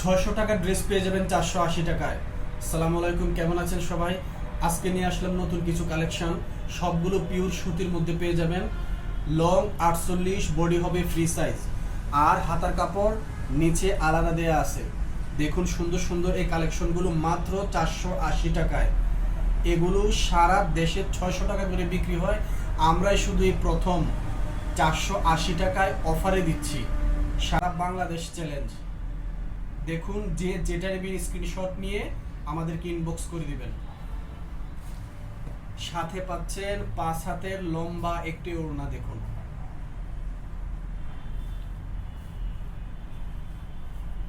ছয়শো টাকার ড্রেস পেয়ে যাবেন চারশো আশি টাকায়। সালাম আলাইকুম, কেমন আছেন সবাই? আজকে নিয়ে আসলাম নতুন কিছু কালেকশন সবগুলো পিওর সুতির মধ্যে পেয়ে যাবেন। লং আটচল্লিশ বডি হবে ফ্রি সাইজ আর হাতার কাপড় নিচে আলাদা দেয়া আছে। দেখুন সুন্দর সুন্দর এই কালেকশনগুলো মাত্র চারশো আশি টাকায়। এগুলো সারা দেশে ছয়শো টাকা করে বিক্রি হয়। আমরাই শুধু এই প্রথম চারশো আশি টাকায় অফারে দিচ্ছি। সারা বাংলাদেশ চ্যালেঞ্জ দেখুন যে যেটা নেবেন স্ক্রিনশট নিয়ে আমাদেরকে ইনবক্স করে দিবেন। সাথে পাচ্ছেন পাঁচ হাতের লম্বা একটি ওড়না দেখুন।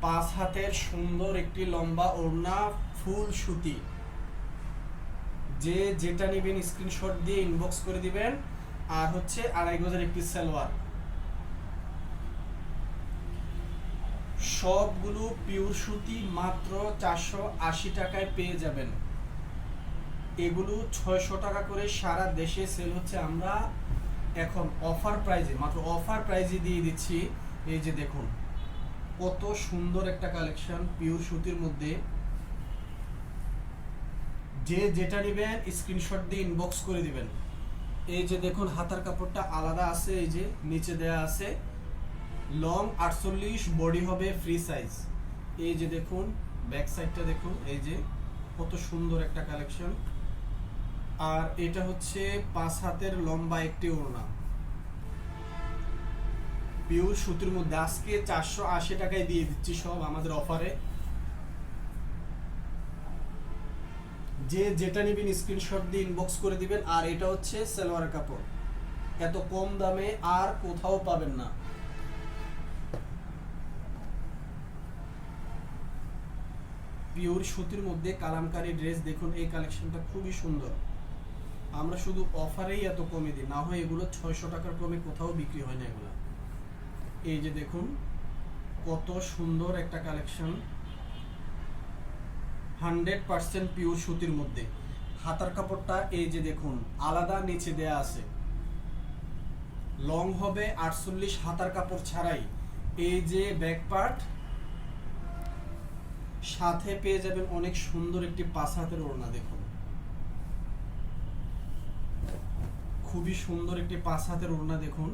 পাঁচ হাতের সুন্দর একটি লম্বা ওড়না, ফুল সুতি। যে যেটা নেবেন স্ক্রিনশট দিয়ে ইনবক্স করে দিবেন। আর হচ্ছে আড়াই গজের একটি সালোয়ার। সবগুলো পিওর সুতি মাত্র চারশো আশি টাকায় পেয়ে যাবেন। এগুলো ছয়শো টাকা করে সারা দেশে সেল হচ্ছে। আমরা এখন অফার প্রাইজে মাত্র অফার প্রাইজে দিয়ে দিচ্ছি। এই যে দেখুন, কত সুন্দর একটা কালেকশন পিওর সুতির মধ্যে। যে যেটা নেবেন স্ক্রিনশট দিয়ে ইনবক্স করে দিবেন। এই যে দেখুন, হাতার কাপড়টা আলাদা আছে, এই যে নিচে দেয়া আছে। লং আটচল্লিশ, বডি হবে ফ্রি সাইজ এই যে দেখুন ব্যাক সাইডটা দেখুন, এই যে কত সুন্দর একটা কালেকশন আর এটা হচ্ছে পাঁচ হাতের লম্বা একটি ওড়না। পিওর সুতির মধ্যে। আজকে চারশো আশি টাকায় দিয়ে দিচ্ছি সব আমাদের অফারে যে যেটা নেবেন স্ক্রিনশট দিয়ে ইনবক্স করে দিবেন। আর এটা হচ্ছে সালোয়ার কাপড়। এত কম দামে আর কোথাও পাবেন না। পিওর সুতির মধ্যে কালামকারী ড্রেস, দেখুন এই কালেকশনটা খুবই সুন্দর। আমরা শুধু অফারেই এত কমে দিই, না হয় এগুলো ছয়শো টাকার কমে কোথাও বিক্রি হয় না এগুলো। এই যে দেখুন, কত সুন্দর একটা কালেকশন। হান্ড্রেড পার্সেন্ট পিওর সুতির মধ্যে। হাতার কাপড়টা এই যে দেখুন, আলাদা নিচে দেয়া আছে। লং হবে আটচল্লিশ হাতার কাপড় ছাড়াই। এই যে ব্যাক পার্ট সাথে পেয়ে যাবেন অনেক সুন্দর একটি পাঁচ হাতের ওড়না, দেখুন। খুবই সুন্দর একটি পাঁচ হাতের ওড়না, দেখুন।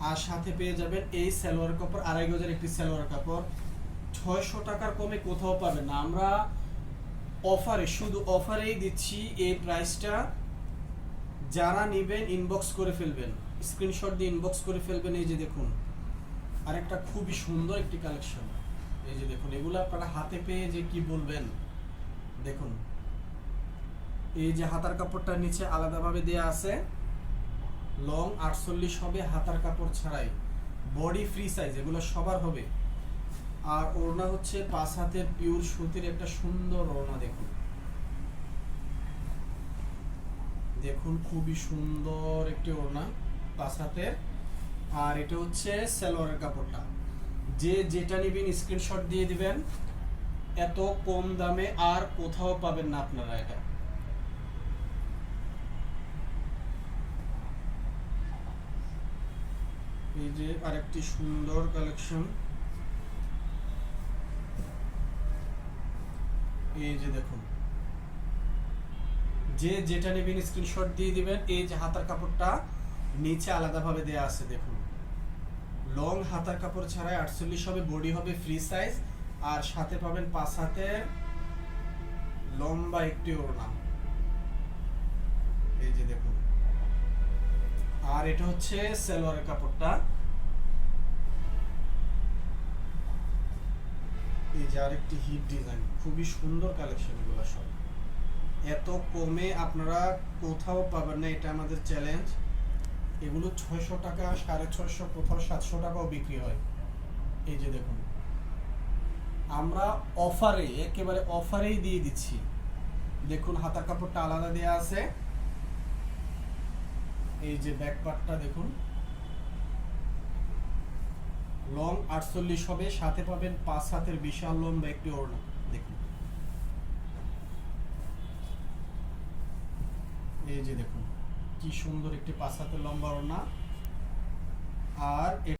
আর সাথে পেয়ে যাবেন এই সালোয়ার কাপড়, আড়াই গজের একটি সালোয়ার কাপড়। ছয়শো টাকার কমে কোথাও পাবেন না। আমরা অফারে, শুধু অফারেই দিচ্ছি এই প্রাইসটা। যারা নেবেন ইনবক্স করে ফেলবেন। স্ক্রিনশট দিয়ে ইনবক্স করে ফেলবেন, এই যে দেখুন। আরেকটা খুবই সুন্দর একটি কালেকশন এই যে দেখুন, এগুলো আপনারা হাতে পেয়ে যে কি বলবেন? দেখুন, এই যে হাতার কাপড়টা নিচে আলাদাভাবে দেয়া আছে। লং আটচল্লিশ হবে হাতার কাপড় ছাড়াই। বডি ফ্রি সাইজ, এগুলো সবার হবে। আর ওড়না হচ্ছে পাঁচ হাতের পিওর সুতির একটা সুন্দর ওড়না, দেখুন। দেখুন, খুবই সুন্দর একটি ওড়না পাঁচ হাতের। আর এটা হচ্ছে সালোয়ারের কাপড়টা। যে যেটা নেবেন স্ক্রিনশট দিয়ে দিবেন, এত কম দামে আর কোথাও পাবেন না আপনারা এটা। এই যে আরেকটি সুন্দর কালেকশন এই যে দেখুন। যে যেটা নেবেন স্ক্রিনশট দিয়ে দিবেন, এই যে হাতার কাপড়টা নিচে আলাদাভাবে দেয়া আছে, দেখুন। লং হাতার কাপড় ছাড়াই আটচল্লিশ হবে, বডি হবে ফ্রি সাইজ আর সাথে পাবেন পাঁচ হাতের লম্বা একটি ওড়না। এই যে দেখুন। আর এটা হচ্ছে সালোয়ারের কাপড়টা। এই যে আরেকটি হিট ডিজাইন খুবই সুন্দর কালেকশন এগুলো সব। এত কমে আপনারা কোথাও পাবেন না, এটা আমাদের চ্যালেঞ্জ এগুলো ছয়শো টাকা, সাড়ে ছয়শো, কোথাও সাতশো টাকাও বিক্রি হয়। এই যে দেখুন। আমরা অফারে, একেবারে অফারেই দিয়ে দিচ্ছি। দেখুন, হাতার কাপড়টা আলাদা দেওয়া আছে। এই যে ব্যাক পার্টটা দেখুন। লং আটচল্লিশ হবে, সাথে পাবেন পাঁচ হাতের বিশাল লম্বা একটি ওড়না। দেখুন। এই যে দেখুন। কি সুন্দর একটি পাঁচ হাতের লম্বা ওড়না। আর